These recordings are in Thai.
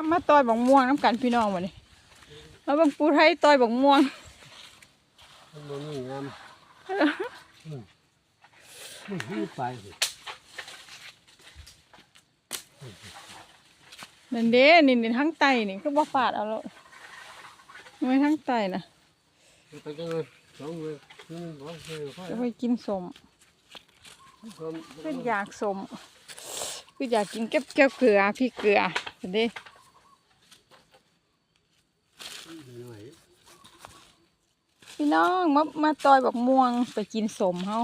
มามาต่อยบักม่วงน้ำกันพี่น้องวันนี้แล้วบังปูไทยต่อยบักม่วงมันบ่มีงามอืมอืมนี่ไปสินั่นเด้นี่นี่ทั้งไตนี่ก็บ่ฟาดเอาแล้วไม่ทั้งไตนะไปกันเลยสองเลยหนึ่งสองสี่ห้าจะไปกินสมสามคืออยากสมคืออยากกินเก็บเก็บเกลือพี่เกลือนั่นเด้ หน่อย พี่น้องมามาต่อยบักม่วงไปกินสมเฮา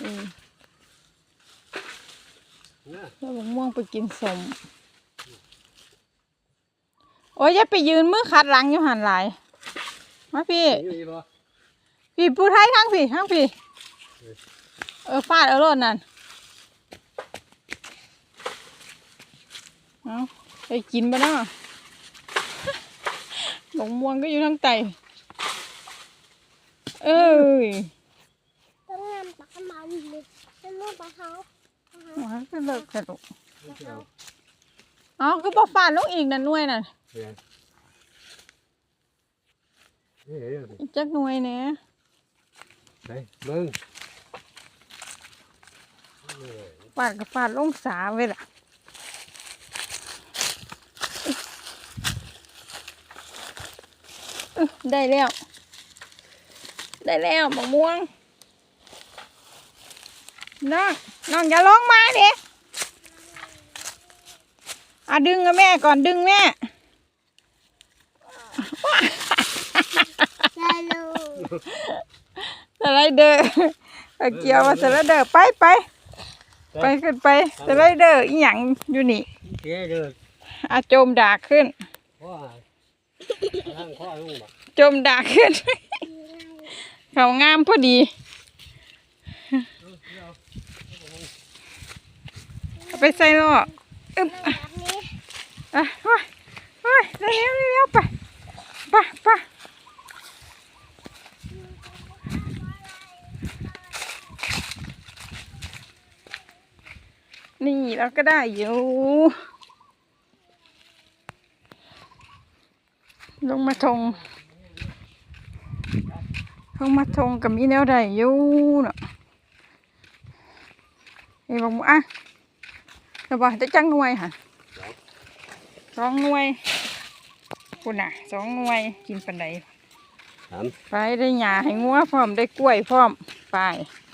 เออนะแล้วบักม่วงไปกินสม โอ้ยอย่าไปยืนมือขัดหลังอยู่หันหลายมาพี่อยู่อีบ่พี่ผู้ไทยทั้งพี่ทั้งพี่ เออฟาดเอาโลดนั่นเอาไปกินบ้านาะหลงม่วงก็อยู่ทั้งไต เอ้ยต้องงามปากกระมันเลยต้องลูกปลาเขาหมาก็เลิกกันลูกไม่เอาเอาก็บอฟาดลงอีกนั่นหน่วยน่ะเรียนเฮ้ยอีกจักหน่วยเนี่ยไปเบิ่งฟาดก็ฟาดลงสาไว้ล่ะอึ๊ะได้แล้ว ได้แล้วมะม่วงน้องน้องอย่าร้องมาเด็อะดึงกับแม่ก่อนดึงแม่ได้ลูกสไลเดอร์เอาเกี่ยวมาสไลเดอร์ไปไปไปขึ้นไปสไลเดอร์อีหยังอยู่นี่เจ๊เด้ออาโจมดากขึ้นว่าล่างข้อลงบ่โจมดากขึ้น เขางามพอดีเอาไปใส่ล้ออึ๊บอะโอ้ยโอ้ยเร็วเร็วไปไปไปนี่เราก็ได้อยู่ ลงมาทง ลงมาทงกับมีแนวใดอยู่เนาะเอ้ยบอกหมู่อะเดี๋ยวบอกจะจังหน่วยค่ะสองหน่วยคุณน่ะสองหน่วยกินปันใดถามไปได้หญ้าให้งัวพร้อมได้กล้วยพร้อมไปเ